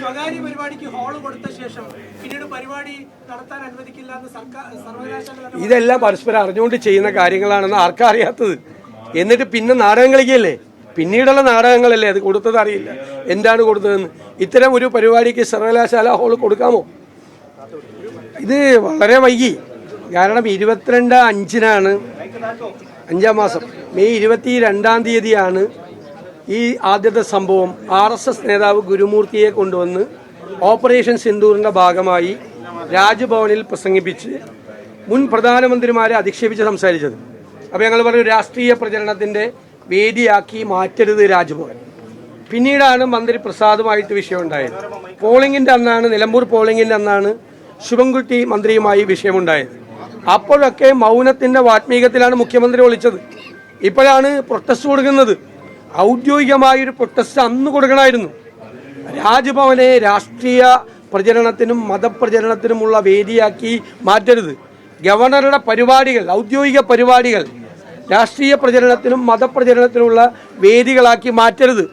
സ്വകാര്യ പരിപാടിക്ക് ഹാൾ കൊടുത്ത ശേഷം പിന്നീട് പരിപാടി നടത്താൻ അനുവദിക്കില്ല എന്ന് സർക്കാർ സർവകലാശാല ഇതെല്ലാം പരസ്പരം അറിഞ്ഞുകൊണ്ട് ചെയ്യുന്ന കാര്യങ്ങളാണെന്ന് ആർക്കാ അറിയാത്തത്? എന്നിട്ട് പിന്നെ നാടകം കളിക്കല്ലേ പിന്നീടുള്ള നാടകങ്ങളല്ലേ അത് കൊടുത്തത് അറിയില്ല. എന്താണ് കൊടുത്തതെന്ന്? ഇത്തരം ഒരു പരിപാടിക്ക് സർവകലാശാല ഹോൾ കൊടുക്കാമോ? ഇത് വളരെ വൈകി. കാരണം ഇരുപത്തിരണ്ട് അഞ്ചിനാണ് അഞ്ചാം മാസം. മെയ് ഇരുപത്തി രണ്ടാം തീയതിയാണ് ഈ ആദ്യത്തെ സംഭവം ആർ എസ് എസ് നേതാവ് ഗുരുമൂർത്തിയെ കൊണ്ടുവന്ന് ഓപ്പറേഷൻ സിന്ദൂറിന്റെ ഭാഗമായി രാജ്ഭവനിൽ പ്രസംഗിപ്പിച്ച് മുൻ പ്രധാനമന്ത്രിമാരെ അധിക്ഷേപിച്ച് സംസാരിച്ചത്. അപ്പോൾ ഞങ്ങൾ പറഞ്ഞു രാഷ്ട്രീയ പ്രചരണത്തിന്റെ വേദിയാക്കി മാറ്റരുത് രാജ്ഭവൻ. പിന്നീടാണ് മന്ത്രി പ്രസാദുമായിട്ട് വിഷയമുണ്ടായത് പോളിംഗിന്റെ അന്നാണ് നിലമ്പൂർ പോളിംഗിന്റെ അന്നാണ് ശിവൻകുട്ടി മന്ത്രിയുമായി വിഷയമുണ്ടായത്. അപ്പോഴൊക്കെ മൗനത്തിന്റെ വാത്മീകത്തിലാണ് മുഖ്യമന്ത്രി വിളിച്ചത് ഇപ്പോഴാണ് പ്രൊട്ടസ്റ്റ് കൊടുക്കുന്നത്. ഔദ്യോഗികമായൊരു പ്രൊട്ടസ്റ്റ് അന്ന് കൊടുക്കണമായിരുന്നു. രാജ്ഭവനെ രാഷ്ട്രീയ പ്രചരണത്തിനും മതപ്രചരണത്തിനുമുള്ള വേദിയാക്കി മാറ്റരുത്. ഗവർണറുടെ പരിപാടികൾ ഔദ്യോഗിക പരിപാടികൾ രാഷ്ട്രീയ പ്രചരണത്തിനും മതപ്രചരണത്തിനുമുള്ള വേദികളാക്കി മാറ്റരുത്.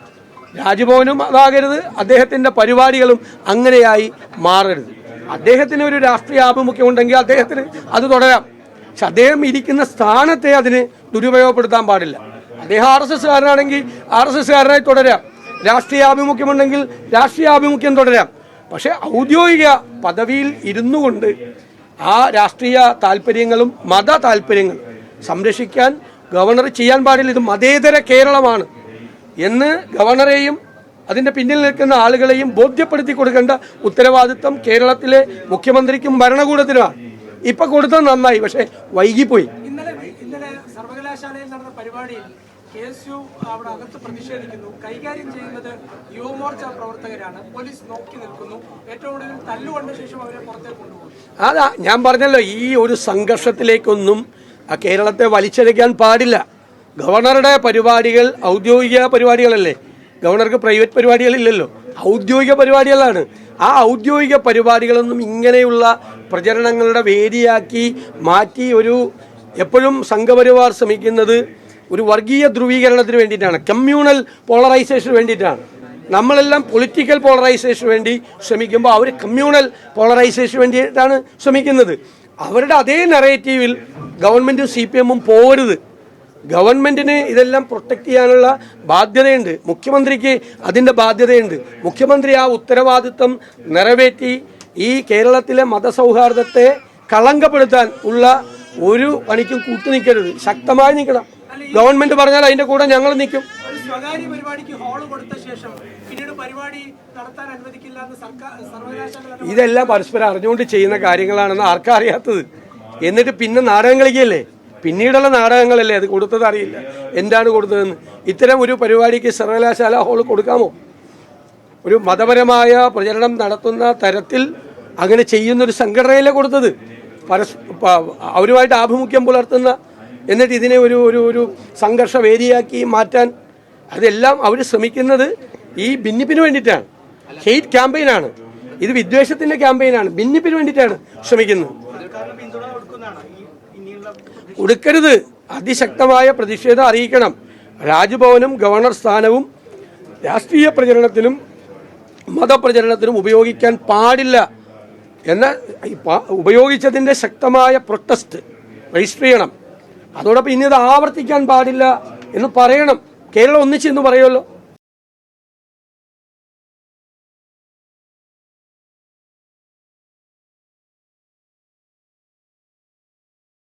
രാജ്ഭവനും അതാകരുത് അദ്ദേഹത്തിന്റെ പരിപാടികളും അങ്ങനെയായി മാറരുത്. അദ്ദേഹത്തിന് ഒരു രാഷ്ട്രീയ ആഭിമുഖ്യം ഉണ്ടെങ്കിൽ അദ്ദേഹത്തിന് അത് തുടരാം. പക്ഷെ അദ്ദേഹം ഇരിക്കുന്ന സ്ഥാനത്തെ അതിന് ദുരുപയോഗപ്പെടുത്താൻ പാടില്ല. അദ്ദേഹം ആർ എസ് എസ് കാരനാണെങ്കിൽ ആർ എസ് എസ് കാരനായി തുടരാം. രാഷ്ട്രീയ ആഭിമുഖ്യമുണ്ടെങ്കിൽ രാഷ്ട്രീയ ആഭിമുഖ്യം തുടരാം. പക്ഷേ ഔദ്യോഗിക പദവിയിൽ ഇരുന്നു കൊണ്ട് ആ രാഷ്ട്രീയ താല്പര്യങ്ങളും മത താല്പര്യങ്ങളും സംരക്ഷിക്കാൻ ഗവർണർ ചെയ്യാൻ പാടില്ല. ഇത് മതേതര കേരളമാണ് എന്ന് ഗവർണറെയും അതിന്റെ പിന്നിൽ നിൽക്കുന്ന ആളുകളെയും ബോധ്യപ്പെടുത്തി കൊടുക്കേണ്ട ഉത്തരവാദിത്വം കേരളത്തിലെ മുഖ്യമന്ത്രിക്കും ഭരണകൂടത്തിനുമാണ്. ഇപ്പൊ കൊടുത്തത് നന്നായി പക്ഷെ വൈകിപ്പോയി. ഇന്നലെ ഇന്നലെ സർവകലാശാലയിൽ നടന്ന പരിപാടിയിൽ കെ എസ് യു അവിടെ അകത്ത് പ്രതിഷേധിക്കുന്നു. കൈകാര്യം ചെയ്യുന്നത് യുവമോർച്ച പ്രവർത്തകരാണ്. പോലീസ് നോക്കി നിൽക്കുന്നു. ഏറ്റവും ഒടുവിൽ തല്ലുകൊണ്ട ശേഷം അവരെ പുറത്തേക്ക് കൊണ്ടുപോകും. അതാ ഞാൻ പറഞ്ഞല്ലോ ഈ ഒരു സംഘർഷത്തിലേക്കൊന്നും കേരളത്തെ വലിച്ചെടുക്കാൻ പാടില്ല. ഗവർണറുടെ പരിപാടികൾ ഔദ്യോഗിക പരിപാടികളല്ലേ? ഗവർണർക്ക് പ്രൈവറ്റ് പരിപാടികളില്ലല്ലോ. ഔദ്യോഗിക പരിപാടികളാണ്. ആ ഔദ്യോഗിക പരിപാടികളൊന്നും ഇങ്ങനെയുള്ള പ്രചരണങ്ങളുടെ വേദിയാക്കി മാറ്റി ഒരു എപ്പോഴും സംഘപരിവാർ ശ്രമിക്കുന്നത് ഒരു വർഗീയ ധ്രുവീകരണത്തിന് വേണ്ടിയിട്ടാണ്. കമ്മ്യൂണൽ പോളറൈസേഷന് വേണ്ടിയിട്ടാണ്. നമ്മളെല്ലാം പൊളിറ്റിക്കൽ പോളറൈസേഷന് വേണ്ടി ശ്രമിക്കുമ്പോൾ അവർ കമ്മ്യൂണൽ പോളറൈസേഷന് വേണ്ടിയിട്ടാണ് ശ്രമിക്കുന്നത്. അവരുടെ അതേ നറേറ്റീവിൽ ഗവൺമെന്റും സി പി എമ്മും പോകരുത്. ഗവൺമെന്റിന് ഇതെല്ലാം പ്രൊട്ടക്ട് ചെയ്യാനുള്ള ബാധ്യതയുണ്ട്. മുഖ്യമന്ത്രിക്ക് അതിന്റെ ബാധ്യതയുണ്ട്. മുഖ്യമന്ത്രി ആ ഉത്തരവാദിത്വം നിറവേറ്റി ഈ കേരളത്തിലെ മതസൗഹാർദ്ദത്തെ കളങ്കപ്പെടുത്താൻ ഉള്ള ഒരു പണിക്കും കൂട്ടുനിൽക്കരുത്. ശക്തമായി നിൽക്കണം. ഗവൺമെന്റ് പറഞ്ഞാൽ അതിന്റെ കൂടെ ഞങ്ങൾ നിൽക്കും. സ്വകാര്യ പരിപാടിക്ക് ഹോൾ കൊടുത്ത ശേഷം പിന്നീട് പരിപാടി നടത്താൻ അനുവദിക്കില്ല എന്ന് സർക്കാർ സർവകലാശാല ഇതെല്ലാം പരസ്പരം അറിഞ്ഞുകൊണ്ട് ചെയ്യുന്ന കാര്യങ്ങളാണെന്ന് ആർക്കും അറിയാത്തത്? എന്നിട്ട് പിന്നെ നാടകം കളിക്കല്ലേ പിന്നീടുള്ള നാടകങ്ങളല്ലേ അത് കൊടുത്തത് അറിയില്ല. എന്താണ് കൊടുത്തതെന്ന്? ഇത്തരം ഒരു പരിപാടിക്ക് സർവകലാശാല ഹോൾ കൊടുക്കാമോ? ഒരു മതപരമായ പ്രചരണം നടത്തുന്ന തരത്തിൽ അങ്ങനെ ചെയ്യുന്ന ഒരു സംഘടനയിലെ കൊടുത്തത്? പരസ് അവരുമായിട്ട് ആഭിമുഖ്യം പുലർത്തുന്ന എന്നിട്ട് ഇതിനെ ഒരു ഒരു ഒരു സംഘർഷ വേദിയാക്കി മാറ്റാൻ അതെല്ലാം അവർ ശ്രമിക്കുന്നത് ഈ ഭിന്നിപ്പിന് വേണ്ടിയിട്ടാണ്. ഹെയ്റ്റ് ക്യാമ്പയിനാണ്. ഇത് വിദ്വേഷത്തിന്റെ ക്യാമ്പയിനാണ്. ഭിന്നിപ്പിന് വേണ്ടിയിട്ടാണ് ശ്രമിക്കുന്നത്. കൊടുക്കരുത് അതിശക്തമായ പ്രതിഷേധം അറിയിക്കണം. രാജ്ഭവനും ഗവർണർ സ്ഥാനവും രാഷ്ട്രീയ പ്രചരണത്തിനും മതപ്രചരണത്തിനും ഉപയോഗിക്കാൻ പാടില്ല എന്ന ഉപയോഗിച്ചതിന്റെ ശക്തമായ പ്രൊട്ടസ്റ്റ് രജിസ്റ്റർ ചെയ്യണം. അതോടൊപ്പം ഇനി ഇത് ആവർത്തിക്കാൻ പാടില്ല എന്ന് പറയണം. കേരളം ഒന്നിച്ചെന്ന് പറയുമല്ലോ.